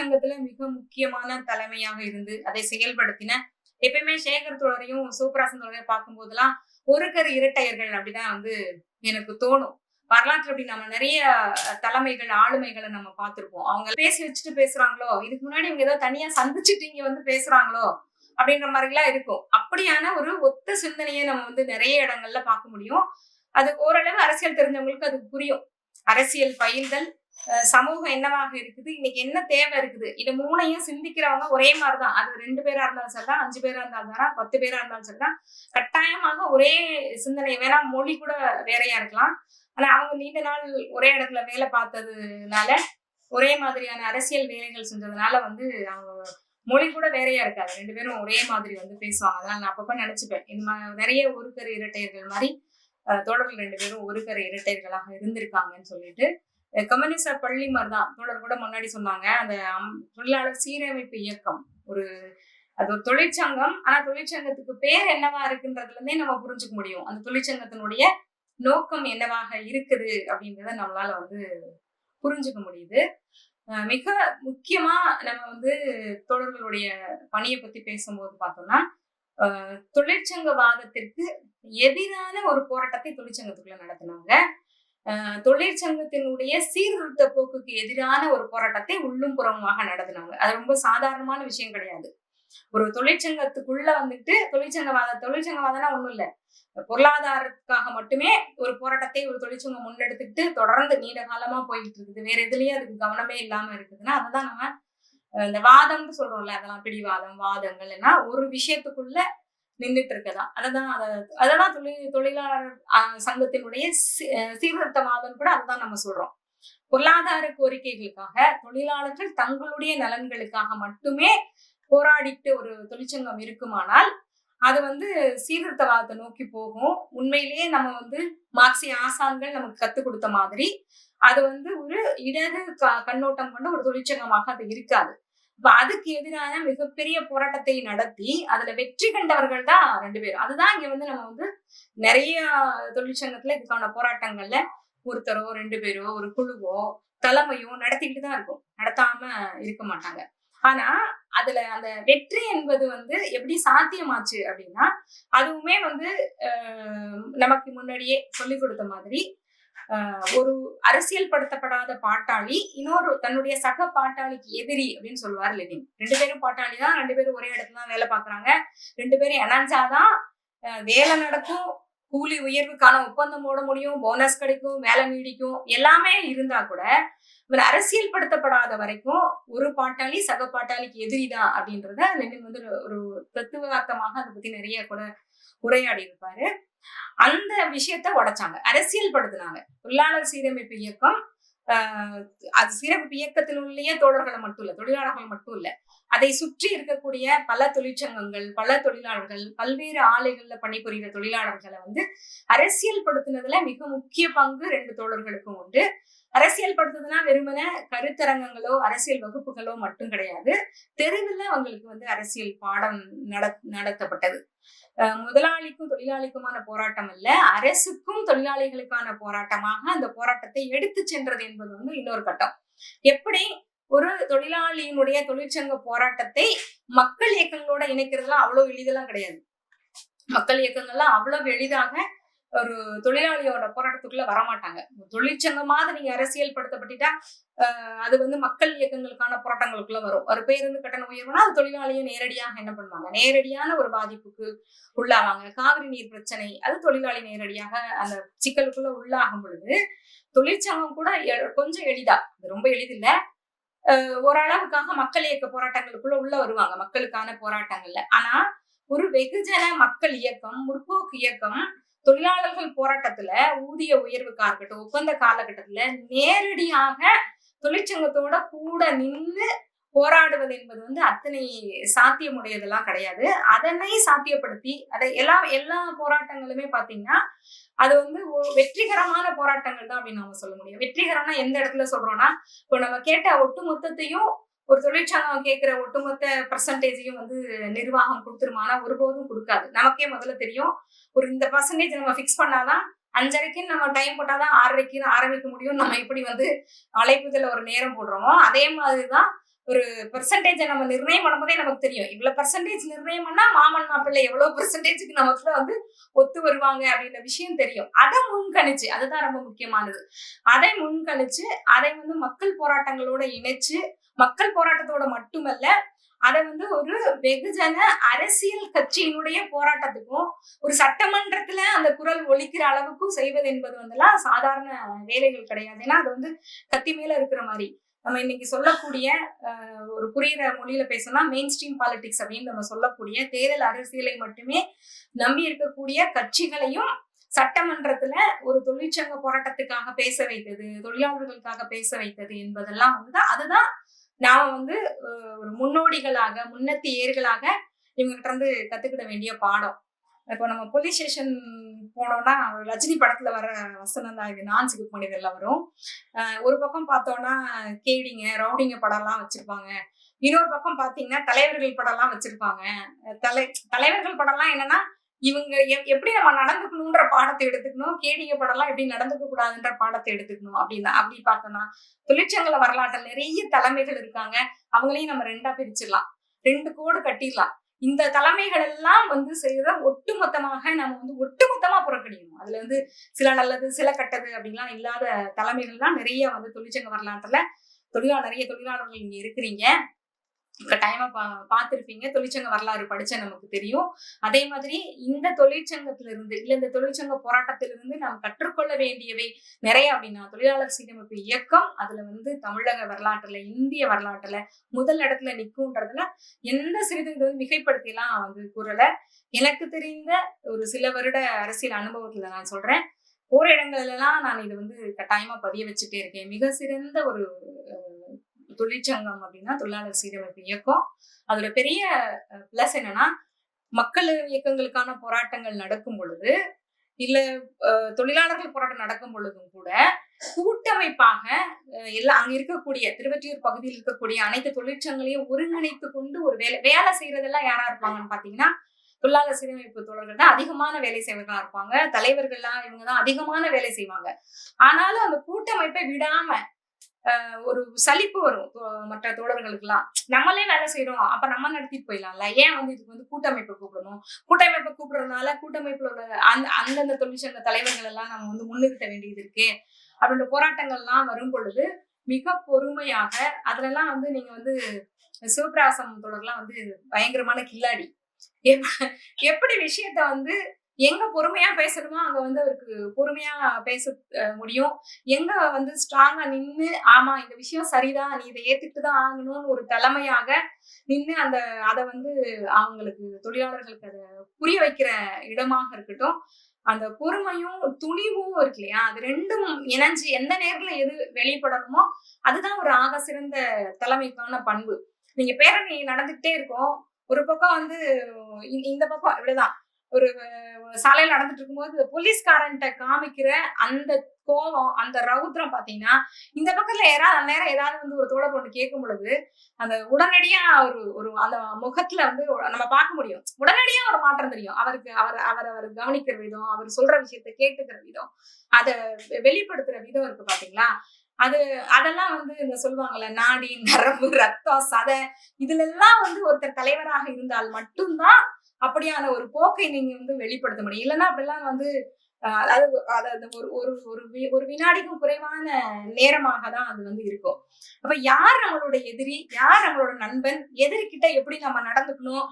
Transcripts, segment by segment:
தொழிற்சங்கத்துல மிக முக்கியமான தலைமையாக இருந்து அதை செயல்படுத்தின எப்பயுமே சேகர் தோழரையும் சூப்பராசன் தோழரையும் பார்க்கும் போதெல்லாம் ஒரு கரு இரட்டையர்கள் அப்படிதான் வந்து எனக்கு தோணும். வரலாற்று அப்படி நம்ம நிறைய தலைமைகள் ஆளுமைகளை நம்ம பார்த்துருப்போம். அவங்க பேசி வச்சுட்டு பேசுறாங்களோ இதுக்கு முன்னாடி இவங்க ஏதோ தனியா சந்திச்சுட்டு இங்க வந்து பேசுறாங்களோ அப்படின்ற மாதிரிலாம் இருக்கும். அப்படியான ஒரு ஒத்த சிந்தனையை நம்ம வந்து நிறைய இடங்கள்ல பார்க்க முடியும். அது ஓரளவு அரசியல் தெரிஞ்சவங்களுக்கு அது புரியும். அரசியல் பயில்தல் சமூகம் என்னவாக இருக்குது? இன்னைக்கு என்ன தேவை இருக்குது? இது மூணையும் சிந்திக்கிறவங்க ஒரே மாதிரிதான். அது ரெண்டு பேரா இருந்தாலும் சரிதான் அஞ்சு பேரா இருந்தாலும் சரிதான் பத்து பேரா இருந்தாலும் சரிதான். கட்டாயமாக ஒரே சிந்தனை வேணா மொழி கூட வேறையா இருக்கலாம். ஆனா அவங்க நீண்ட நாள் ஒரே இடத்துல வேலை பார்த்ததுனால ஒரே மாதிரியான அரசியல் வேலைகள் செஞ்சதுனால வந்து அவங்க மொழி கூட வேறையா இருக்காது. ரெண்டு பேரும் ஒரே மாதிரி வந்து பேசுவாங்க. அதனால நான் அப்பப்ப நினைச்சுப்பேன். இந்த நிறைய ஒரு கரு இரட்டையர்கள் மாதிரி அஹ், ரெண்டு பேரும் ஒரு கரு இரட்டையர்களாக இருந்திருக்காங்கன்னு சொல்லிட்டு கம்யூனிஸ்ட பள்ளி மாதிரி தான் தோழர் கூட முன்னாடி சொன்னாங்க. அந்த அம்- தொழிலாளர் சீரமைப்பு இயக்கம். ஒரு அது ஒரு தொழிற்சங்கம். ஆனா தொழிற்சங்கத்துக்கு பேர் என்னவா இருக்குன்றதுல இருந்தே நம்ம புரிஞ்சுக்க முடியும். அந்த தொழிற்சங்கத்தினுடைய நோக்கம் என்னவாக இருக்குது அப்படின்றத நம்மளால வந்து புரிஞ்சுக்க முடியுது. மிக முக்கியமா நம்ம வந்து தோழர்களுடைய பணியை பத்தி பேசும்போது பார்த்தோம்னா தொழிற்சங்கவாதத்திற்கு எதிரான ஒரு போராட்டத்தை தொழிற்சங்கத்துக்குள்ள நடத்தினாங்க. தொழிற்சங்கத்தினுடைய சீர்திருத்த போக்குக்கு எதிரான ஒரு போராட்டத்தை உள்ளும் புறமுமாக நடத்தினாங்க. அது ரொம்ப சாதாரணமான விஷயம் கிடையாது. ஒரு தொழிற்சங்கத்துக்குள்ள வந்துட்டு தொழிற்சங்கவாத தொழிற்சங்கவாதம்னா ஒண்ணும் இல்ல. பொருளாதாரத்துக்காக மட்டுமே ஒரு போராட்டத்தை ஒரு தொழிற்சங்கம் முன்னெடுத்துட்டு தொடர்ந்து நீண்ட காலமா போயிட்டு இருக்குது. வேற எதுலயும் அதுக்கு கவனமே இல்லாம இருக்குதுன்னா அதுதான் நம்ம இந்த வாதம்னு சொல்றோம்ல அதெல்லாம் பிடிவாதம் வாதங்கள் எல்லாம் ஒரு விஷயத்துக்குள்ள நின்றுட்டு இருக்கதா அததான் அத அததான் தொழில் தொழிலாளர் அஹ், சங்கத்தினுடைய சி- சீர்திருத்தவாதம் கூட அதுதான் நம்ம சொல்றோம். பொருளாதார கோரிக்கைகளுக்காக தொழிலாளர்கள் தங்களுடைய நலன்களுக்காக மட்டுமே போராடிட்டு ஒரு தொழிற்சங்கம் இருக்குமானால் அது வந்து சீர்திருத்தவாதத்தை நோக்கி போகும். உண்மையிலேயே நம்ம வந்து மார்க்சிய ஆசான்கள் நமக்கு கத்துக் கொடுத்த மாதிரி அது வந்து ஒரு இடது க- கண்ணோட்டம் கொண்ட ஒரு தொழிற்சங்கமாக அது இருக்காது. இப்ப அதுக்கு எதிரான மிகப்பெரிய போராட்டத்தை நடத்தி அதுல வெற்றி கண்டவர்கள் தான் ரெண்டு பேரும் அதுதான் இங்க வந்து நம்ம வந்து நிறைய தொழிற்சங்கத்துல இதுக்கான போராட்டங்கள்ல ஒருத்தரோ ரெண்டு பேரோ ஒரு குழுவோ தலைமையோ நடத்திக்கிட்டு தான் இருக்கும். நடத்தாம இருக்க மாட்டாங்க. ஆனா அதுல அந்த வெற்றி என்பது வந்து எப்படி சாத்தியமாச்சு அப்படின்னா அதுவுமே வந்து ஆஹ், நமக்கு முன்னாடியே சொல்லி கொடுத்த மாதிரி ஒரு அரசியல் படுத்தப்படாத பாட்டாளி இன்னொரு தன்னுடைய சக பாட்டாளிக்கு எதிரி அப்படின்னு சொல்லுவார் லெனின். ரெண்டு பேரும் பாட்டாளி தான் ரெண்டு பேரும் ஒரே இடத்துல தான் வேலை பார்க்குறாங்க. ரெண்டு பேரும் இணைஞ்சாதான் வேலை நடக்கும் கூலி உயர்வுக்கான ஒப்பந்தம் போட முடியும் போனஸ் கிடைக்கும் வேலை நீடிக்கும் எல்லாமே இருந்தா கூட இவர் அரசியல் படுத்தப்படாத வரைக்கும் ஒரு பாட்டாளி சக பாட்டாளிக்கு எதிரிதான் அப்படின்றத லெனின் வந்து ஒரு- ஒரு தத்துவார்த்தமாக அதை பத்தி நிறைய கூட உரையாடி இருப்பாரு. அந்த விஷயத்த உடைச்சாங்க. அரசியல் படுத்தினாங்க தொழிலாளர் சீரமைப்பு இயக்கம் ஆஹ் அது சீரமைப்பு இயக்கத்தினுள்ளேயே தோழர்களை மட்டும் இல்லை தொழிலாளர்கள் மட்டும் இல்ல. அதை சுற்றி இருக்கக்கூடிய பல தொழிற்சங்கங்கள் பல தொழிலாளர்கள் பல்வேறு ஆலைகள்ல பணிபுரிகிற தொழிலாளர்களை வந்து அரசியல் படுத்தினதுல மிக முக்கிய பங்கு ரெண்டு தோழர்களுக்கும் உண்டு. அரசியல் படுத்துதுன்னா வெறுமன கருத்தரங்கங்களோ அரசியல் வகுப்புகளோ மட்டும் கிடையாது. தெருவில் அவங்களுக்கு வந்து அரசியல் பாடம் நட நடத்தப்பட்டது. முதலாளிக்கும் தொழிலாளிக்குமான போராட்டம் அல்ல அரசுக்கும் தொழிலாளிகளுக்கான போராட்டமாக அந்த போராட்டத்தை எடுத்து சென்றது என்பது வந்து இன்னொரு கட்டம். எப்படி? ஒரு தொழிலாளியினுடைய தொழிற்சங்க போராட்டத்தை மக்கள் இயக்கங்களோட இணைக்கிறதுலாம் அவ்வளவு எளிதெல்லாம் கிடையாது. மக்கள் இயக்கங்கள்லாம் அவ்வளவு எளிதாக ஒரு தொழிலாளியோட போராட்டத்துக்குள்ள வரமாட்டாங்க. தொழிற்சங்கமாக நீங்க அரசியல் படுத்தப்பட்டுட்டா ஆஹ் அது வந்து மக்கள் இயக்கங்களுக்கான போராட்டங்களுக்குள்ள வரும். ஒரு பேருந்து கட்டண உயர்வுனா அது தொழிலாளியை நேரடியாக என்ன பண்ணுவாங்க? நேரடியான ஒரு பாதிப்புக்கு உள்ளாவாங்க. காவிரி நீர் பிரச்சனை அது தொழிலாளி நேரடியாக அந்த சிக்கலுக்குள்ள உள்ளாகும் பொழுது தொழிற்சங்கம் கூட எ- கொஞ்சம் எளிதா அது ரொம்ப எளிதில்ல. ஆஹ் ஓரளவுக்காக மக்கள் இயக்க போராட்டங்களுக்குள்ள உள்ள வருவாங்க மக்களுக்கான போராட்டங்கள்ல. ஆனா ஒரு வெகுஜன மக்கள் இயக்கம் முற்போக்கு இயக்கம் தொழிலாளர்கள் போராட்டத்துல ஊதிய உயர்வுக்கா இருக்கட்டும் ஒப்பந்த காலகட்டத்துல நேரடியாக தொழிற்சங்கத்தோட கூட நின்று போராடுவது என்பது வந்து அத்தனை சாத்தியமுடையதெல்லாம் கிடையாது. அதனை சாத்தியப்படுத்தி அதை எல்லா எல்லா போராட்டங்களுமே பாத்தீங்கன்னா அது வந்து வெற்றிகரமான போராட்டங்கள் தான் அப்படின்னு நம்ம சொல்ல முடியும். வெற்றிகரம்னா எந்த இடத்துல சொல்றோம்னா இப்போ நம்ம கேட்ட ஒட்டுமொத்தத்தையும் ஒரு தொழிற்சங்கம் கேட்கிற ஒட்டுமொத்த பர்சன்டேஜையும் வந்து நிர்வாகம் கொடுத்துருமானா ஒருபோதும் கொடுக்காது. நமக்கே முதல்ல தெரியும். ஒரு இந்த பர்சன்டேஜ் நம்ம ஃபிக்ஸ் பண்ணாதான் அஞ்சரைக்குன்னு நம்ம டைம் போட்டாதான் ஆறரைக்கு ஆரம்பிக்க முடியும் நம்ம எப்படி வந்து அழைப்புதல ஒரு நேரம் போடுறோமோ அதே மாதிரி தான் ஒரு பெர்சன்டேஜை நம்ம நிர்ணயம் பண்ணும்போதே நமக்கு தெரியும். இவ்வளவு பெர்சன்டேஜ் நிர்ணயம் பண்ணா மாமன் மாப்பிள்ளை எவ்வளவு பெர்சன்டேஜுக்கு நமக்குள்ள வந்து ஒத்து வருவாங்க அப்படின்ற விஷயம் தெரியும். அதை முன்கணிச்சு அதுதான் ரொம்ப முக்கியமானது. அதை முன்கணிச்சு அதை வந்து மக்கள் போராட்டங்களோட இணைச்சு மக்கள் போராட்டத்தோட மட்டுமல்ல அதை வந்து ஒரு வெகுஜன அரசியல் கட்சியினுடைய போராட்டத்துக்கும் ஒரு சட்டமன்றத்துல அந்த குரல் ஒழிக்கிற அளவுக்கும் செய்வது என்பது வந்துலாம் சாதாரண வேலைகள் கிடையாது. ஏன்னா அது வந்து கத்தி மேல இருக்கிற மாதிரி. நம்ம இன்னைக்கு சொல்லக்கூடிய ஒரு புரியுற மொழியில பேசணும்னா மெயின் ஸ்ட்ரீம் பாலிடிக்ஸ் அப்படின்னு நம்ம சொல்லக்கூடிய தேர்தல் அரசியலை மட்டுமே நம்பி இருக்கக்கூடிய கட்சிகளையும் சட்டமன்றத்துல ஒரு தொழிற்சங்க போராட்டத்துக்காக பேச வைத்தது தொழிலாளர்களுக்காக பேச வைத்தது என்பதெல்லாம் வந்து அதுதான் நாம வந்து ஒரு முன்னோடிகளாக முன்னத்தி ஏர்களாக இவங்ககிட்ட இருந்து கத்துக்கிட வேண்டிய பாடம். இப்போ நம்ம போலீஸ் ஸ்டேஷன் போனோம்னா ரஜினி படத்துல வர வசனம் தான் இது. நான் சிக்கு மனிதர்ல வரும் ஒரு பக்கம் பார்த்தோம்னா கேடிங்க ரவுடிங்க படம்லாம் வச்சிருப்பாங்க. இன்னொரு பக்கம் பார்த்தீங்கன்னா தலைவர்கள் படம்லாம் வச்சிருப்பாங்க. தலை தலைவர்கள் படம்லாம் என்னன்னா இவங்க எப்- எப்படி நம்ம நடந்துக்கணுன்ற பாடத்தை எடுத்துக்கணும் கேடிங்க படம்லாம் எப்படி நடந்துக்க கூடாதுன்ற பாடத்தை எடுத்துக்கணும் அப்படின்னா அப்படி பார்த்தோம்னா தொழிற்சங்கல வரலாற்றில் நிறைய தலைமைகள் இருக்காங்க. அவங்களையும் நம்ம ரெண்டா பிரிச்சிடலாம். ரெண்டு கோடு கட்டிடலாம். இந்த தலைமைகள் எல்லாம் வந்து செய்யற ஒட்டுமொத்தமாக நம்ம வந்து ஒட்டுமொத்தமா புறக்கணிக்கணும். அதுல வந்து சில நல்லது சில கட்டது அப்படின்லாம் இல்லாத தலைமைகள்லாம் நிறைய வந்து தொழிற்சங்க வரலாற்றுல தொழிலாளர் நிறைய தொழிலாளர்கள் இங்க இருக்கிறீங்க. கட்டாயமா பா பார்த்திருப்பீங்க. தொழிற்சங்க வரலாறு படிச்ச நமக்கு தெரியும். அதே மாதிரி இந்த தொழிற்சங்கத்திலிருந்து இல்ல இந்த தொழிற்சங்க போராட்டத்திலிருந்து நாம் கற்றுக்கொள்ள வேண்டியவை நிறைய அப்படின்னா தொழிலாளர் சீரமைப்பு இயக்கம் அதுல வந்து தமிழக வரலாற்றுல இந்திய வரலாற்றுல முதல் இடத்துல நிற்கும்ன்றதுல எந்த சிறிதும் இது வந்து மிகைப்படுத்திலாம் வந்து கூறல. எனக்கு தெரிந்த ஒரு சில வருட அரசியல் அனுபவத்துல நான் சொல்றேன். போற இடங்கள்ல எல்லாம் நான் இது வந்து கட்டாயமா பதிய வச்சுட்டே இருக்கேன். மிக சிறந்த ஒரு தொழிற்சங்கம் அப்படின்னா தொழிலாளர் சீரமைப்பு இயக்கம். அதோட பெரிய பிளஸ் என்னன்னா மக்கள் இயக்கங்களுக்கான போராட்டங்கள் நடக்கும் பொழுது இல்ல அஹ், தொழிலாளர்கள் போராட்டம் நடக்கும் பொழுதும் கூட கூட்டமைப்பாக எல்லாம் எல்லா அங்க இருக்கக்கூடிய திருவற்றியூர் பகுதியில் இருக்கக்கூடிய அனைத்து தொழிற்சங்கங்களையும் ஒருங்கிணைத்து கொண்டு ஒரு வேலை வேலை செய்யறதெல்லாம் யாரா இருப்பாங்கன்னு பாத்தீங்கன்னா தொழிலாளர் சீரமைப்பு தோழர்கள் தான் அதிகமான வேலை செய்வர்களா இருப்பாங்க. தலைவர்கள்லாம் இவங்க தான் அதிகமான வேலை செய்வாங்க. ஆனாலும் அந்த கூட்டமைப்பை விடாம ஒரு சலிப்பு வரும். மற்ற தோழர்களுக்கெல்லாம். நம்மளே வேலை செய்யறோம் அப்ப நம்ம நடத்திட்டு போயிடலாம்ல. ஏன் வந்து இதுக்கு வந்து கூட்டமைப்பை கூப்பிடணும்? கூட்டமைப்பை கூப்பிடுறதுனால கூட்டமைப்புல உள்ள அந்த அந்தந்த தொழிற்சங்க தலைவர்கள் எல்லாம் நம்ம வந்து முன்னிறுத்த வேண்டியது இருக்கு. அப்படின்ற போராட்டங்கள்லாம் வரும் பொழுது மிக பொறுமையாக அதுலலாம் வந்து நீங்க வந்து சிவபிராசம் தொடர்லாம் வந்து பயங்கரமான கில்லாடி. எப்படி விஷயத்த வந்து எங்க பொறுமையா பேசணுமோ அங்க வந்து அவருக்கு பொறுமையா பேச முடியும். எங்க வந்து ஸ்ட்ராங்கா நின்று ஆமா இந்த விஷயம் சரிதான் நீ இதை ஏத்துட்டு தான் ஆகணும்னு ஒரு தலைமையாக நின்று அந்த அதை வந்து அவங்களுக்கு தொழிலாளர்களுக்கு அதை புரிய வைக்கிற இடமாக இருக்கட்டும். அந்த பொறுமையும் துணிவும் இருக்கு இல்லையா? அது ரெண்டும் இணைஞ்சு எந்த நேரத்துல எது வெளிப்படணுமோ அதுதான் ஒரு ஆக சிறந்த தலைமைக்கான பண்பு. நீங்க பேரணி நடந்துகிட்டே இருக்கும். ஒரு பக்கம் வந்து இந்த பக்கம் இப்படிதான் ஒரு சாலையில் நடந்துட்டு இருக்கும்போது போலீஸ்காரன்ட்ட காமிக்கிற அந்த கோபம் அந்த ரவுத்திரம் பார்த்தீங்கன்னா இந்த பக்கத்துல யாராவது அந்த நேரம் ஏதாவது வந்து ஒரு தோழர் பொண்ணு கேட்கும் பொழுது அந்த உடனடியா ஒரு ஒரு அந்த முகத்துல வந்து நம்ம பார்க்க முடியும். உடனடியா ஒரு மாற்றம் தெரியும். அவருக்கு அவர் அவர் அவர் கவனிக்கிற விதம் அவர் சொல்ற விஷயத்த கேட்டுக்கிற விதம் அதை வெளிப்படுத்துற விதம் இருக்கு பாத்தீங்களா? அது அதெல்லாம் வந்து இந்த சொல்லுவாங்கல்ல நாடி நரம்பு ரத்தம் சதை இதுல எல்லாம் வந்து ஒருத்தர் தலைவராக இருந்தால் மட்டும்தான் அப்படியான ஒரு போக்கை நீங்க வந்து வெளிப்படுத்த முடியும். இல்லைன்னா அப்படிலாம் வந்து அதாவது அதாவது ஒரு ஒரு ஒரு ஒரு வினாடிக்கும் குறைவான நேரமாக தான் அது வந்து இருக்கும். அப்ப யார் நம்மளோட எதிரி? யார் நம்மளோட நண்பன்? எதிரிக்கிட்ட எப்படி நம்ம நடந்துக்கணும்?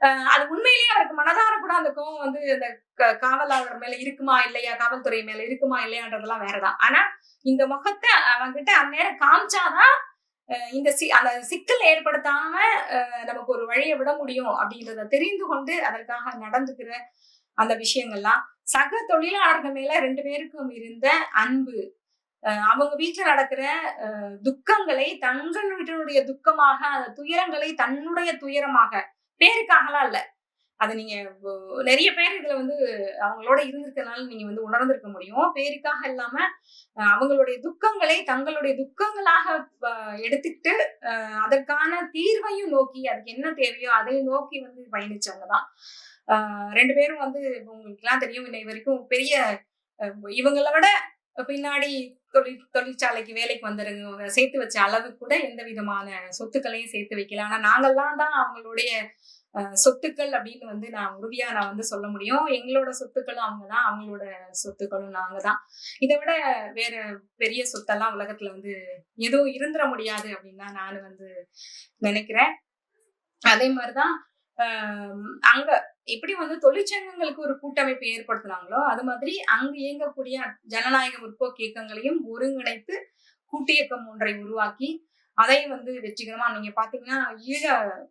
ஆஹ் அது உண்மையிலேயே அவருக்கு மனதார கூட அந்த கோவம் வந்து அந்த க- காவலாளர் மேல இருக்குமா இல்லையா? காவல்துறை மேல இருக்குமா இல்லையான்றதெல்லாம் வேறதான். ஆனா இந்த முகத்தை அவன்கிட்ட அந்நேரம் காமிச்சாதான் இந்த சி அந்த சிக்கல் ஏற்படுத்தாம நமக்கு ஒரு வழியை விட முடியும் அப்படின்றத தெரிந்து கொண்டு அதற்காக நடந்துக்கிற அந்த விஷயங்கள்லாம். சக தொழிலாளர்கள் மேல ரெண்டு பேருக்கும் இருந்த அன்பு அவங்க வீட்டில் நடக்கிற அஹ் துக்கங்களை தங்கள் வீட்டினுடைய துக்கமாக அந்த துயரங்களை தன்னுடைய துயரமாக பேருக்காகலாம் இல்ல. அதை நீங்க நிறைய பேர் இதுல வந்து அவங்களோட இருந்திருக்கனால நீங்க வந்து உணர்ந்திருக்க முடியும். பேருக்காக இல்லாம அவங்களுடைய துக்கங்களை தங்களுடைய துக்கங்களாக எடுத்துக்கிட்டு அதற்கான தீர்வையும் நோக்கி அதுக்கு என்ன தேவையோ அதை நோக்கி வந்து பயணிச்சவங்க தான். ஆஹ் ரெண்டு பேரும் வந்து உங்களுக்கு எல்லாம் தெரியும் இன்னை வரைக்கும் பெரிய இவங்கள விட பின்னாடி தொழில் தொழிற்சாலைக்கு வேலைக்கு வந்துருங்க சேர்த்து வச்ச அளவு கூட எந்த விதமான சொத்துக்களையும் சேர்த்து வைக்கல. ஆனா நாங்கள்லாம் தான் அவங்களுடைய சொத்துக்கள் அப்படின்னு வந்து நான் உறுதியா நான் வந்து சொல்ல முடியும். எங்களோட சொத்துக்களும் அவங்க தான் அவங்களோட சொத்துக்களும் நாங்க தான் இதை விட வேற பெரிய சொத்தெல்லாம் உலகத்துல வந்து எதுவும் இருந்துட முடியாது அப்படின்னு தான் நான் வந்து நினைக்கிறேன். அதே மாதிரிதான் ஆஹ் அங்க எப்படி வந்து தொழிற்சங்கங்களுக்கு ஒரு கூட்டமைப்பு ஏற்படுத்துனாங்களோ அது மாதிரி அங்கு இயங்கக்கூடிய ஜனநாயக முற்போக்கு இயக்கங்களையும் ஒருங்கிணைத்து கூட்டியக்கம் ஒன்றை உருவாக்கி அதை வந்து வெற்றிகரமா நீங்க பாத்தீங்கன்னா ஈழ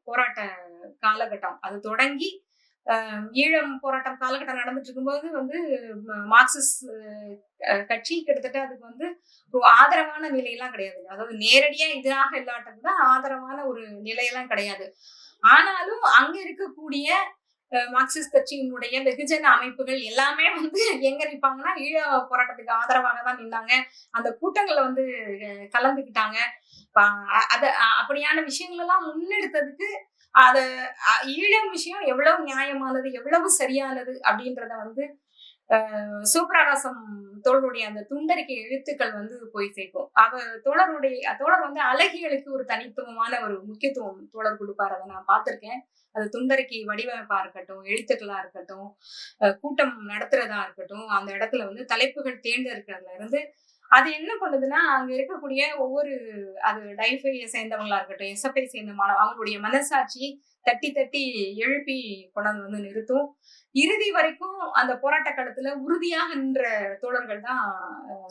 போராட்ட காலகட்டம். அது தொடங்கி ஆஹ் ஈழம் போராட்டம் காலகட்டம் நடந்துட்டு இருக்கும்போது வந்து மார்க்சிஸ்ட் கட்சி கிட்டத்தட்ட அதுக்கு வந்து ஒரு ஆதரவான நிலையெல்லாம் கிடையாது. அதாவது நேரடியா எதிராக இல்லாட்ட கூட ஆதரவான ஒரு நிலையெல்லாம் கிடையாது. ஆனாலும் அங்க இருக்கக்கூடிய மார்க்சிஸ்ட் கட்சியினுடைய வெகுஜன அமைப்புகள் எல்லாமே வந்து எங்க நிற்பாங்கன்னா ஈழ போராட்டத்துக்கு ஆதரவாக தான் நின்னாங்க. அந்த கூட்டங்கள்ல வந்து கலந்துக்கிட்டாங்க. ப- அத அப்படியான விஷயங்கள் எல்லாம் முன்னெடுத்ததுக்கு அத ஈழம் விஷயம் எவ்வளவு நியாயமானது எவ்வளவு சரியானது அப்படின்றத வந்து அஹ், சிவபிரகாசம் தோழருடைய அந்த துண்டறிக்கை எழுத்துக்கள் வந்து போய் சேர்க்கும். அவ தோழருடைய தோழர் வந்து அழகியலுக்கு ஒரு தனித்துவமான ஒரு முக்கியத்துவம் தோழர் கொடுப்பாரு. அதை நான் பார்த்திருக்கேன். அது துண்டறிக்கை வடிவமைப்பா இருக்கட்டும் எழுத்துக்களா இருக்கட்டும் கூட்டம் நடத்துறதா இருக்கட்டும் அந்த இடத்துல வந்து தலைப்புகள் தேர்ந்தெடுக்கிறதுல இருந்து அது என்ன பண்ணுதுன்னா அங்க இருக்கக்கூடிய ஒவ்வொரு அது டைஃபையை சேர்ந்தவங்களா இருக்கட்டும் எஸ்எஃப்ஐ சேர்ந்த மாணவ அவங்களுடைய மனசாட்சி தட்டி தட்டி எழுப்பி கொண்டாந்து வந்து நிறுத்தும். இறுதி வரைக்கும் அந்த போராட்ட களத்துல உறுதியாக நின்ற தோழர்கள் தான்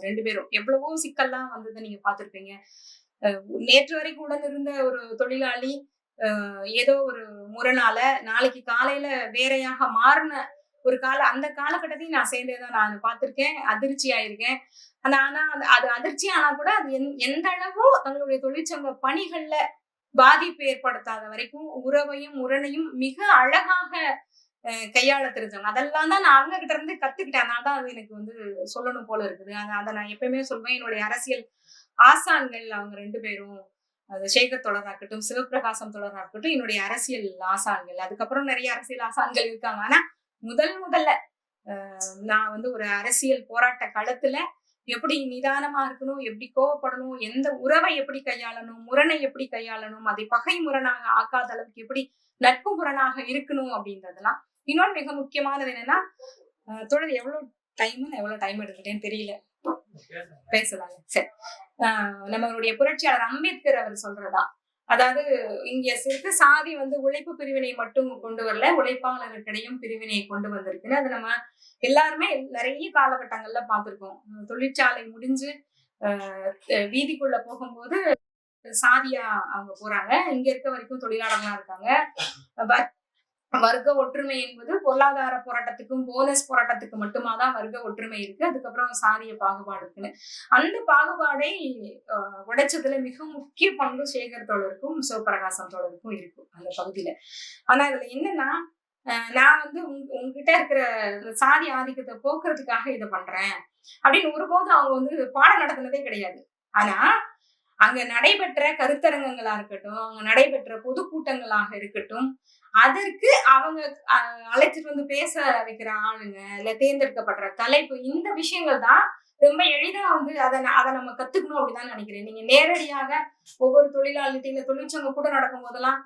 ரெண்டு பேரும். எவ்வளவோ சிக்கல்லாம் வந்ததை நீங்க பாத்துருப்பீங்க அஹ், நேற்று வரைக்கும் உடன் இருந்த ஒரு தொழிலாளி ஏதோ ஒரு முரணால நாளைக்கு காலையில வேறையாக மாறின ஒரு கால அந்த காலகட்டத்தையும் நான் சேர்ந்தேதான் நான் பார்த்திருக்கேன் அதிர்ச்சி ஆயிருக்கேன் அந்த ஆனா அது- அது அதிர்ச்சி ஆனா கூட அது எந்- எந்த அளவோ தங்களுடைய தொழிற்சங்க பணிகள்ல பாதிப்பு ஏற்படுத்தாத வரைக்கும் உறவையும் உரணையும் மிக அழகாக கையாள தெரிஞ்சவங்க. அதெல்லாம் தான் நான் அவங்க கிட்ட இருந்து கத்துக்கிட்டேன். அதனால தான் அது எனக்கு வந்து சொல்லணும் போல இருக்குது. அதை அதை நான் எப்பயுமே சொல்வேன். என்னுடைய அரசியல் ஆசான்கள் அவங்க ரெண்டு பேரும். அது சேகர் தொடராகட்டும் இருக்கட்டும் சிவபிரகாசம் தொடராகட்டும் இருக்கட்டும் என்னுடைய அரசியல் ஆசான்கள். அதுக்கப்புறம் நிறைய அரசியல் ஆசான்கள் இருக்காங்க. ஆனா முதல் முதல்ல நான் வந்து ஒரு அரசியல் போராட்ட களத்துல எப்படி நிதானமா இருக்கணும் எப்படி கோவப்படணும் எந்த உறவை எப்படி கையாளணும் முரணை எப்படி கையாளணும் அதை பகை முரணாக ஆக்காத அளவுக்கு எப்படி நட்பு முரணாக இருக்கணும் அப்படின்றதெல்லாம் இன்னொன்று மிக முக்கியமானது என்னன்னா தொடர் எவ்வளவு டைம் நான் எவ்வளவு டைம் எடுத்துக்கிட்டேன்னு தெரியல. பேசலாங்க சரி. ஆஹ் நம்மளுடைய புரட்சியாளர் அம்பேத்கர் அவர் சொல்றதா? அதாவது இங்க இருக்க சாதி வந்து உழைப்பு பிரிவினை மட்டும் கொண்டு வரல உழைப்பாளர்களிடையும் பிரிவினையை கொண்டு வந்திருக்குன்னு அது நம்ம எல்லாருமே நிறைய காலகட்டங்கள்ல பார்த்திருக்கோம். தொழிற்சாலை முடிஞ்சு ஆஹ் வீதிக்குள்ள போகும்போது சாதியா அவங்க போறாங்க. இங்க இருக்க வரைக்கும் தொழிலாளர்களா இருக்காங்க. வர்க்க ஒற்றுமை என்பது பொருளாதார போராட்டத்துக்கும் போனஸ் போராட்டத்துக்கு மட்டுமா தான் வர்க்க ஒற்றுமை இருக்கு. அதுக்கப்புறம் சாதிய பாகுபாடு இருக்குன்னு. அந்த பாகுபாடை ஆஹ், உடைச்சதுல மிக முக்கிய பங்கு சேகர் தோழருக்கும் சிவபிரகாசம் தோழருக்கும் இருக்கும் அந்த பகுதியில. ஆனா இதுல என்னன்னா ஆஹ், நான் வந்து உங் உங்ககிட்ட இருக்கிற சாதி ஆதிக்கத்தை போக்குறதுக்காக இதை பண்றேன் அப்படின்னு ஒருபோதும் அவங்க வந்து பாடம் நடத்தினதே கிடையாது. ஆனா அங்க நடைபெற்ற கருத்தரங்கங்களா இருக்கட்டும் அங்க நடைபெற்ற பொதுக்கூட்டங்களாக இருக்கட்டும் அதற்கு அவங்க அழைச்சிட்டு வந்து பேச வைக்கிற ஆளுங்க இல்ல தேர்ந்தெடுக்கப்படுற தலைப்பு இந்த விஷயங்கள் தான் ரொம்ப எளிதா வந்து அதை அதை நம்ம கத்துக்கணும் அப்படிதான் நினைக்கிறேன். நீங்க நேரடியாக ஒவ்வொரு தொழிலாளிகிட்ட இல்ல தொழிற்சங்கம் கூட நடக்கும் போதெல்லாம்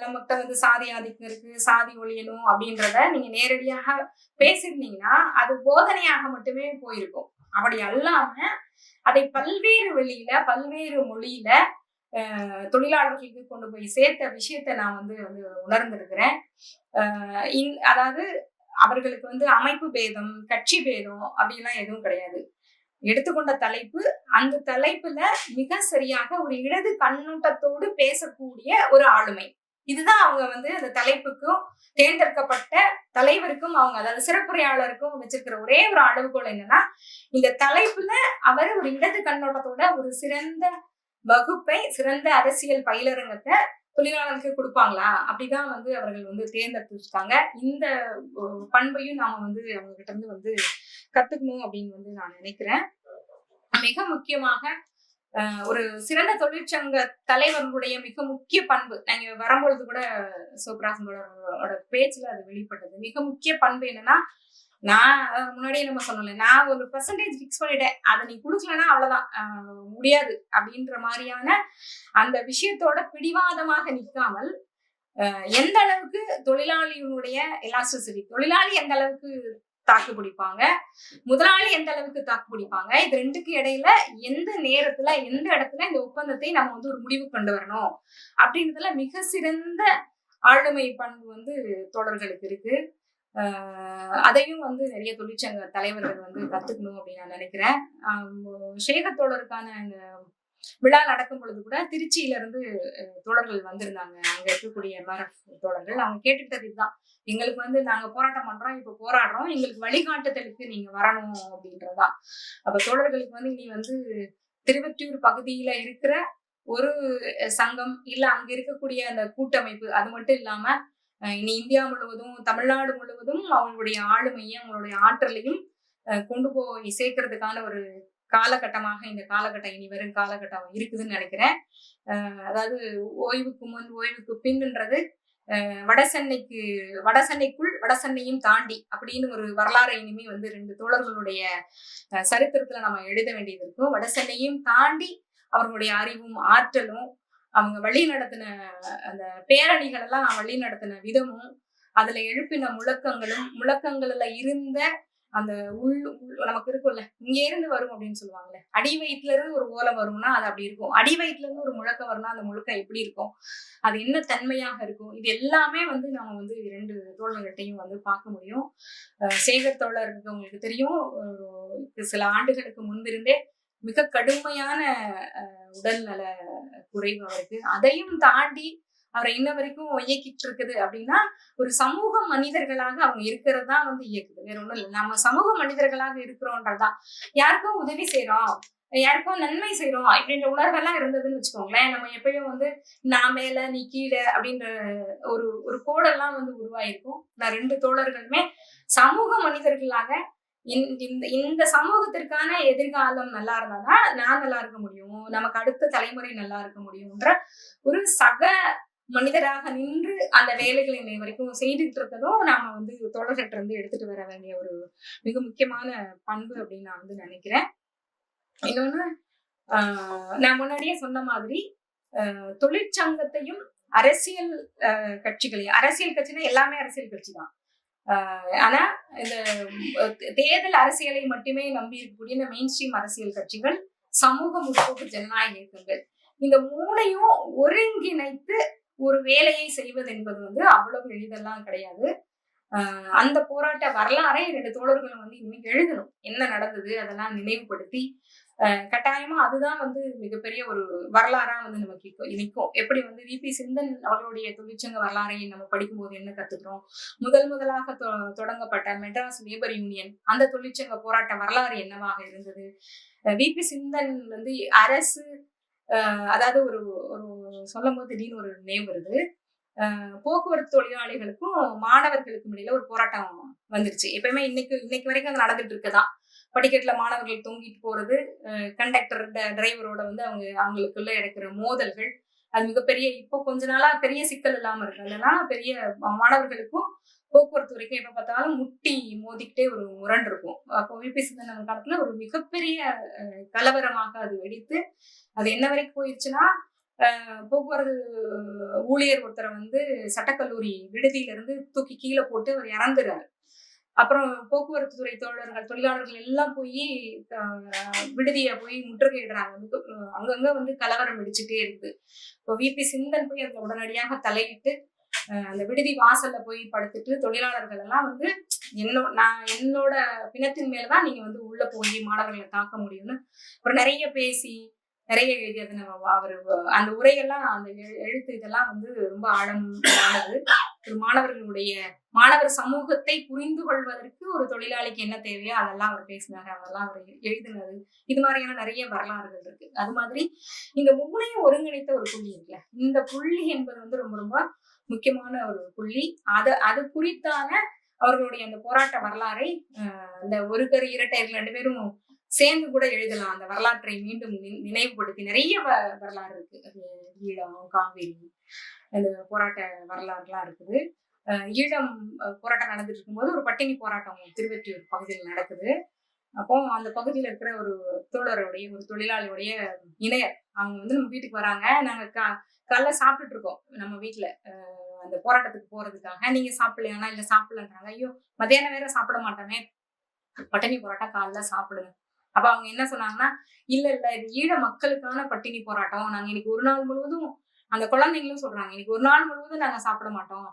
நம்மகிட்ட வந்து சாதி ஆதிக்கம் இருக்கு சாதி ஒழியணும் அப்படின்றத நீங்க நேரடியாக பேசியிருந்தீங்கன்னா அது போதனையாக மட்டுமே போயிருக்கும். அப்படி அல்லாம அதை பல்வேறு வெளியில பல்வேறு மொழியில தொழிலாளர்களுக்கு கொண்டு போய் சேர்த்த விஷயத்த நான் வந்து வந்து உணர்ந்திருக்கிறேன். அதாவது அவர்களுக்கு வந்து அமைப்பு பேதம் கட்சி பேதம் அப்படிலாம் எதுவும் கிடையாது. எடுத்துக்கொண்ட தலைப்பு அந்த தலைப்புல மிக சரியாக ஒரு இடது கண்ணோட்டத்தோடு பேசக்கூடிய ஒரு ஆளுமை. இதுதான் அவங்க வந்து அந்த தலைப்புக்கும் தேர்ந்தெடுக்கப்பட்ட தலைவருக்கும் அவங்க அதாவது சிறப்புரையாளருக்கும் வச்சிருக்கிற ஒரே ஒரு அளவுகோல் என்னன்னா இந்த தலைப்புல அவர் ஒரு இடது கண்ணோட்டத்தோட ஒரு சிறந்த வகுப்பை சிறந்த அரசியல் பயிலரங்கத்தை தொழிலாளர்களுக்கு கொடுப்பாங்களா? அப்படிதான் வந்து அவர்கள் வந்து தேர்ந்தெடுத்துருக்காங்க. இந்த பண்பையும் நாம வந்து அவங்க கிட்ட இருந்து வந்து கத்துக்கணும் அப்படின்னு வந்து நான் நினைக்கிறேன். மிக முக்கியமாக ஒரு சிறந்த தொழிற்சங்க தலைவர்களுடைய மிக முக்கிய பண்பு. நாங்க வரும்பொழுது கூட சிவபிராசனோட பேச்சுல அது வெளிப்பட்டது. மிக முக்கிய பண்பு என்னன்னா நான் முன்னாடியே நம்ம சொன்னல நான் ஒரு பெர்சன்டேஜ் ஃபிக்ஸ் பண்ணிட்டேன். அதை நீ கொடுக்கலன்னா அவ்வளவுதான். முடியாது அப்படின்ற மாதிரியான அந்த விஷயத்தோட பிடிவாதமாக நிற்காமல் எந்த அளவுக்கு தொழிலாளியினுடைய எலாஸ்டிசிட்டி தொழிலாளி எந்த அளவுக்கு தாக்கு பிடிப்பாங்க. முதலாளி எந்த அளவுக்கு தாக்கு பிடிப்பாங்க? இது ரெண்டுக்கு இடையில எந்த நேரத்துல எந்த இடத்துல இந்த ஒப்பந்தத்தை நம்ம வந்து ஒரு முடிவு கொண்டு வரணும்? அப்படின்றதுல மிக சிறந்த ஆளுமை பண்பு வந்து தோழர்களுக்கு இருக்கு. ஆஹ் அதையும் வந்து நிறைய தொழிற்சங்க தலைவர்கள் வந்து கத்துக்கணும் அப்படின்னு நான் நினைக்கிறேன். ஆஹ் தோழருக்கான இந்த விழா நடக்கும் பொழுது கூட திருச்சியில இருந்து தோழர்கள் வந்திருந்தாங்க. அங்க இருக்கக்கூடிய எம்ஆர்எஃப் தோழர்கள். அவங்க கேட்டுக்கிட்டது இதுதான். எங்களுக்கு வந்து நாங்க போராட்டம் பண்றோம் இப்ப போராடுறோம். எங்களுக்கு வழிகாட்டுதலுக்கு நீங்க வரணும் அப்படின்றதுதான். அப்ப தோழர்களுக்கு வந்து இனி வந்து திருவெற்றியூர் பகுதியில இருக்கிற ஒரு சங்கம் இல்ல அங்க இருக்கக்கூடிய அந்த கூட்டமைப்பு அது மட்டும் இல்லாம இனி இந்தியா முழுவதும் தமிழ்நாடு முழுவதும் அவங்களுடைய ஆளுமையும் அவங்களுடைய ஆற்றலையும் அஹ், கொண்டு போய் சேர்க்கறதுக்கான ஒரு காலகட்டமாக இந்த காலகட்டம் இனி வரும் காலகட்டம் இருக்குதுன்னு நினைக்கிறேன். அதாவது ஓய்வுக்கு முன் ஓய்வுக்கு பின்ன்றது வடசென்னைக்கு வடசென்னைக்குள் வடசென்னையும் தாண்டி அப்படின்னு ஒரு வரலாறு இனிமே வந்து ரெண்டு தோழர்களுடைய சரித்திரத்துல நம்ம எழுத வேண்டியது இருக்கும். வடசென்னையும் தாண்டி அவர்களுடைய அறிவும் ஆற்றலும் அவங்க வழி நடத்தின அந்த பேரணிகள் எல்லாம் வழி நடத்தின விதமும் அதுல எழுப்பின முழக்கங்களும் முழக்கங்கள்ல இருந்த அந்த உள் உள் நமக்கு இருக்கும்ல இங்கே இருந்து வரும் அப்படின்னு சொல்லுவாங்கல்ல அடி வயிற்றுல இருந்து ஒரு ஓலம் வரும்னா அது அப்படி இருக்கும். அடி வயிற்றுல இருந்து ஒரு முழக்கம் வரும்னா அந்த முழுக்க எப்படி இருக்கும்? அது என்ன தன்மையாக இருக்கும்? இது எல்லாமே வந்து நம்ம வந்து இரண்டு தோழர்கள்ட்டையும் வந்து பார்க்க முடியும். சேகர் தோழர் உங்களுக்கு தெரியும். சில ஆண்டுகளுக்கு முன்பிருந்தே மிக கடுமையான உடல்நல குறைவு அவருக்கு. அதையும் தாண்டி அவரை இன்ன வரைக்கும் இயக்கிட்டு இருக்குது அப்படின்னா ஒரு சமூக மனிதர்களாக அவங்க இருக்கிறது தான் வந்து இயக்குது. வேற ஒண்ணும் இல்லை. நம்ம சமூக மனிதர்களாக இருக்கிறோன்றதுதான். யாருக்கும் உதவி செய்யறோம் யாருக்கும் நன்மை செய்யறோம் அப்படின்ற உணர்வெல்லாம் இருந்ததுன்னு வச்சுக்கோங்களேன் நம்ம எப்பயும் வந்து நான் மேல நீ கீழே அப்படின்ற ஒரு ஒரு கோடெல்லாம் வந்து உருவாயிருக்கும். நான் ரெண்டு தோழர்களுமே சமூக மனிதர்களாக இந்த- இந்த சமூகத்திற்கான எதிர்காலம் நல்லா இருந்தாதான் நான் நல்லா இருக்க முடியும். நமக்கு அடுத்த தலைமுறை நல்லா இருக்க முடியும்ன்ற ஒரு சக மனிதராக நின்று அந்த வேலைகளை இன்னை வரைக்கும் செய்துட்டு இருக்கதும் நாம வந்து தொடர்கிட்ட இருந்து எடுத்துட்டு வர வேண்டிய ஒரு மிக முக்கியமான பண்பு அப்படின்னு நான் வந்து நினைக்கிறேன். இன்னொன்னு நான் முன்னாடியே சொன்ன மாதிரி தொழிற்சங்கத்தையும் அரசியல் கட்சிகளையும் அரசியல் கட்சினா எல்லாமே அரசியல் கட்சி தான். ஆனா இந்த தேர்தல் அரசியலை மட்டுமே நம்பி இருக்கக்கூடிய இந்த மெயின் ஸ்ட்ரீம் அரசியல் கட்சிகள் சமூக முற்போக்கு ஜனநாயக இயக்கங்கள். இந்த மூணையும் ஒருங்கிணைத்து ஒரு வேலையை செய்வது என்பது வந்து அவ்வளவு எளிதெல்லாம் கிடையாது. அந்த போராட்ட வரலாறை ரெண்டு தோழர்களும் வந்து இனிமேல் எழுதணும். என்ன நடந்தது அதெல்லாம் நினைவுபடுத்தி கட்டாயமா அதுதான் வந்து மிகப்பெரிய ஒரு வரலாறா வந்து நமக்கு இப்போ நிற்கும் எப்படி வந்து விபி சிந்தன் அவர்களுடைய தொழிற்சங்க வரலாறை நம்ம படிக்கும்போது என்ன கத்துக்கிறோம் முதல் முதலாக தொ- தொடங்கப்பட்ட மெட்ராஸ் லேபர் யூனியன் அந்த தொழிற்சங்க போராட்ட வரலாறு என்னவாக இருந்தது? விபி சிந்தன் வந்து அரசு அதாவது ஒரு ஒரு சொல்லும் போது திடீர்னு ஒரு நினைவு வருது. ஆஹ் போக்குவரத்து தொழிலாளிகளுக்கும் மாணவர்களுக்கும் இடையில ஒரு போராட்டம் வந்துருச்சு. எப்பயுமே இன்னைக்கு இன்னைக்கு வரைக்கும் அது நடந்துட்டு இருக்குதான். படிக்கட்டுல மாணவர்கள் தொங்கிட்டு போறது கண்டக்டர் டிரைவரோட வந்து அவங்க அவங்களுக்குள்ள எடுக்கிற மோதல்கள் அது மிகப்பெரிய இப்போ கொஞ்ச நாளா பெரிய சிக்கல் இல்லாம இருக்கு பெரிய மாணவர்களுக்கும் போக்குவரத்து வரைக்கும் எப்போ பார்த்தாலும் முட்டி மோதிக்கிட்டே ஒரு முரண் இருக்கும். அப்போ விபி சிந்தன் காலத்துல ஒரு மிகப்பெரிய கலவரமாக அது வெடித்து அது என்ன வரைக்கும் போயிடுச்சுன்னா போக்குவரத்து ஊழியர் ஒருத்தரை வந்து சட்டக்கல்லூரி விடுதியிலிருந்து தூக்கி கீழே போட்டு அவர் இறந்துறாரு. அப்புறம் போக்குவரத்து துறை தோழர்கள் தொழிலாளர்கள் எல்லாம் போய் விடுதியை போய் முற்றுகையிடுறாங்க. அங்கங்க வந்து கலவரம் வெடிச்சுட்டே இருக்கு இப்போ விபி சிந்தன் போய் அதுல உடனடியாக தலையிட்டு அந்த விடுதி வாசல்ல போய் படுத்துட்டு தொழிலாளர்கள் எல்லாம் வந்து என்னோ நான் என்னோட பிணத்தின் மேலதான் நீங்க வந்து உள்ள போய் மாணவர்களை தாக்க முடியும்னு ஒரு நிறைய பேசி நிறைய எழுதியது நம்ம அவர் அந்த உரையெல்லாம் அந்த எழு- எழுத்து இதெல்லாம் வந்து ரொம்ப ஆழமானது. ஒரு மாணவர்களுடைய மாணவர் சமூகத்தை புரிந்து கொள்வதற்கு ஒரு தொழிலாளிக்கு என்ன தேவையோ அதெல்லாம் அவர் பேசினாரு அதெல்லாம் அவர் எழுதினது. இது மாதிரியான நிறைய வரலாறுகள் இருக்கு. அது மாதிரி இந்த மூணையும் ஒருங்கிணைத்த ஒரு புள்ளி இருக்குல்ல இந்த புள்ளி என்பது வந்து ரொம்ப ரொம்ப முக்கியமான ஒரு புள்ளி. அதை அது குறித்தான அவர்களுடைய அந்த போராட்ட வரலாறை அந்த ஒரு கரு இரட்டையர்கள் ரெண்டு பேரும் சேர்ந்து கூட எழுதலாம். அந்த வரலாற்றை மீண்டும் நினைவுபடுத்தி நிறைய வ- வரலாறு இருக்கு. அது ஈழம் காவேரி அந்த போராட்ட வரலாறுலாம் இருக்குது. ஈழம் போராட்டம் நடந்துட்டு இருக்கும்போது ஒரு பட்டினி போராட்டம் திருவெற்றியூர் பகுதியில் நடக்குது. அப்போ அந்த பகுதியில் இருக்கிற ஒரு தோழருடைய ஒரு தொழிலாளியுடைய இணையர் அவங்க வந்து நம்ம வீட்டுக்கு வராங்க. நாங்க கா காலைல சாப்பிட்டுட்டு இருக்கோம் நம்ம வீட்டுல அந்த போராட்டத்துக்கு போறதுக்காக. நீங்க சாப்பிடலையானா இல்ல சாப்பிடலன்றாங்க. ஐயோ மத்தியானம் வேற சாப்பிட மாட்டோமே. பட்டினி போராட்டம் காலைல சாப்பிடுங்க. அப்ப அவங்க என்ன சொன்னாங்கன்னா இல்ல இல்ல இது ஈழ மக்களுக்கான பட்டினி போராட்டம். நாங்க இன்னைக்கு ஒரு நாள் முழுவதும் அந்த குழந்தைங்களும் சொல்றாங்க. இன்னைக்கு ஒரு நாள் முழுவதும் நாங்க சாப்பிட மாட்டோம்.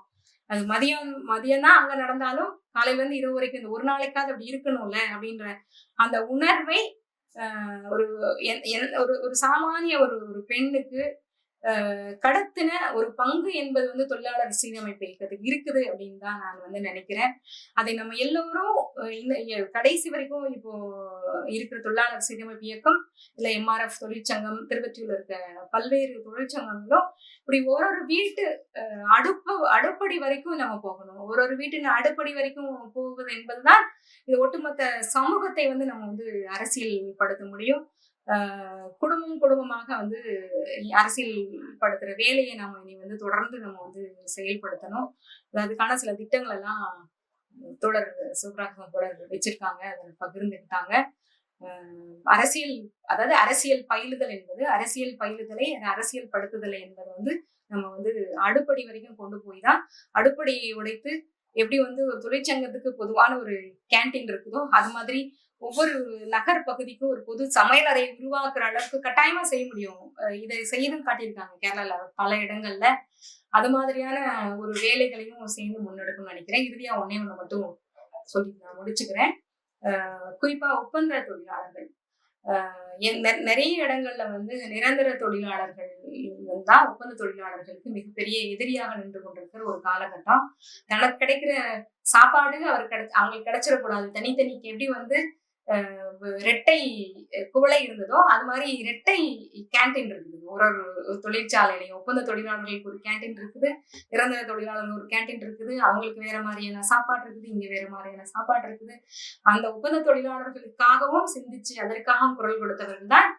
அது மதியம் மதியம் தான் அங்க நடந்தாலும் காலையில இருந்து இரவு வரைக்கும் இந்த ஒரு நாளைக்காவது அப்படி இருக்கணும்ல அப்படின்ற அந்த உணர்வை ஆஹ், ஒரு ஒரு ஒரு சாமானிய ஒரு ஒரு பெண்ணுக்கு கடத்தின ஒரு பங்கு என்பது வந்து தொழிலாளர் சீரமைப்பு இயக்கத்துக்கு இருக்குது அப்படின்னு தான் நான் வந்து நினைக்கிறேன். அதை நம்ம எல்லோரும் இந்த கடைசி வரைக்கும் இப்போ இருக்கிற தொழிலாளர் சீரமைப்பு இயக்கம் இல்லை எம்ஆர்எஃப் தொழிற்சங்கம் திருவற்றியூர்ல இருக்க பல்வேறு தொழிற்சங்கங்களும் இப்படி ஒரு ஒரு வீட்டு அஹ், அடுப்பு அடுப்படி வரைக்கும் நம்ம போகணும். ஒரு ஒரு வீட்டின் அடுப்படி வரைக்கும் போவது என்பதுதான் இது ஒட்டுமொத்த சமூகத்தை வந்து நம்ம வந்து அரசியல் படுத்த முடியும். குடும்பம் குடும்பமாக வந்து அரசியல் படுத்துற வேலையை நம்ம இனி வந்து தொடர்ந்து நம்ம வந்து செயல்படுத்தணும். அதுக்கான சில திட்டங்கள் எல்லாம் தொடர் சிவராகவன் தொடர் வச்சிருக்காங்க. அதை பகிர்ந்துக்கிட்டாங்க. ஆஹ் அரசியல் அதாவது அரசியல் பயிலுதல் என்பது அரசியல் பயிலுதலை அரசியல் படுத்துதலை என்பது வந்து நம்ம வந்து அடுப்படி வரைக்கும் கொண்டு போய் தான் அடுப்படியை உடைத்து எப்படி வந்து ஒரு தொழிற்சங்கத்துக்கு பொதுவான ஒரு கேண்டீன் இருக்குதோ அது மாதிரி ஒவ்வொரு நகர் பகுதிக்கும் ஒரு பொது சமையலறை உருவாக்குற அளவுக்கு கட்டாயமா செய்ய முடியும். இதை செய்தும் காட்டியிருக்காங்க கேரளால பல இடங்கள்ல. அது மாதிரியான ஒரு வேலைகளையும் சேர்ந்து முன்னெடுக்கணும்னு நினைக்கிறேன். இறுதியா ஒன்னே ஒண்ணு மட்டும் சொல்லி நான் முடிச்சுக்கிறேன். குறிப்பா ஒப்பந்த தொழிலாளர்கள். நெ- நிறைய இடங்கள்ல வந்து நிரந்தர தொழிலாளர்கள் தான் ஒப்பந்த தொழிலாளர்களுக்கு மிகப்பெரிய எதிரியாக நின்று கொண்டிருக்கிற ஒரு காலகட்டம். தனக்கு கிடைக்கிற சாப்பாடு அவர் கிடை அவங்களுக்கு கிடைச்சிடக்கூடாது. தனித்தனிக்கு எப்படி வந்து ரெட்டை குவளை இருந்ததோ அது மாதிரி ரெட்டை கேண்டீன் இருக்குது. ஒரு ஒரு தொழிற்சாலையிலையும் ஒப்பந்த தொழிலாளர்களுக்கு ஒரு கேண்டீன் இருக்குது நிரந்தர தொழிலாளர்கள் ஒரு கேண்டீன் இருக்குது அவங்களுக்கு வேற மாதிரியான சாப்பாடு இருக்குது இங்க வேற மாதிரியான சாப்பாடு இருக்குது. அந்த ஒப்பந்த தொழிலாளர்களுக்காகவும் சிந்திச்சு அதற்காகவும் குரல் கொடுத்தவர்கள் தான்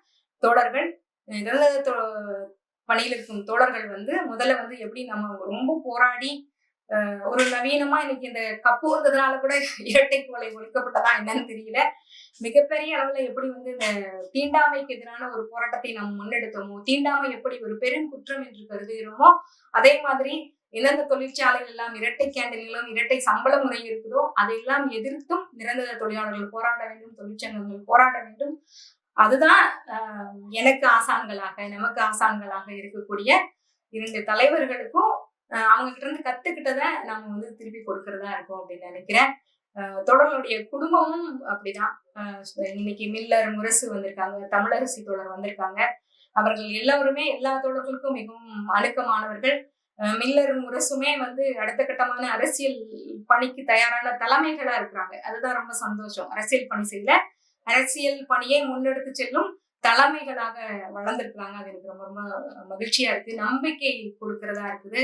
தோழர்கள். நிரந்தர பணியில் இருக்கும் தோழர்கள் வந்து முதல்ல வந்து எப்படி நம்ம ரொம்ப போராடி ஒரு நவீனமா இன்னைக்கு இந்த கப்பு வந்ததுனால கூட இரட்டை கொலை ஒழிக்கப்பட்டதா என்னன்னு தெரியல. மிகப்பெரிய அளவுல எப்படி வந்து இந்த தீண்டாமைக்கு எதிரான ஒரு போராட்டத்தை நாம் முன்னெடுத்தோமோ தீண்டாமை எப்படி ஒரு பெரும் குற்றம் என்று கருதுகிறோமோ அதே மாதிரி எந்தெந்த தொழிற்சாலைகள் எல்லாம் இரட்டை கேண்டீன்களும் இரட்டை சம்பள முறை இருக்குதோ அதையெல்லாம் எதிர்த்தும் நிரந்தர தொழிலாளர்கள் போராட வேண்டும் தொழிற்சங்கங்கள் போராட வேண்டும். அதுதான் ஆஹ், எனக்கு ஆசான்களாக நமக்கு ஆசான்களாக இருக்கக்கூடிய இரண்டு தலைவர்களுக்கும் அவங்க கிட்ட இருந்து கத்துக்கிட்டதை நம்ம வந்து திருப்பி கொடுக்கறதா இருக்கும் அப்படின்னு நினைக்கிறேன். தொடர்களுடைய குடும்பமும் அப்படிதான். இன்னைக்கு மில்லர் முரசு வந்திருக்காங்க தமிழரசி தொடர் வந்திருக்காங்க. அவர்கள் எல்லோருமே எல்லா தொடர்களுக்கும் மிகவும் அணுக்கமானவர்கள். மில்லர் முரசுமே வந்து அடுத்த கட்டமான அரசியல் பணிக்கு தயாரான தலைமைகளா இருக்கிறாங்க. அதுதான் ரொம்ப சந்தோஷம். அரசியல் பணி செய்யல. அரசியல் பணியை முன்னெடுத்து செல்லும் தலைமைகளாக வளர்ந்துருக்குறாங்க. அது எனக்கு ரொம்ப ரொம்ப மகிழ்ச்சியா இருக்கு. நம்பிக்கை கொடுக்கறதா இருக்குது.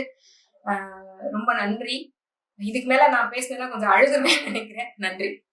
ரொம்ப நன்றி. இதுக்கு மேல நான் பேசினேன்னா கொஞ்சம் அழுதுமே நினைக்கிறேன். நன்றி.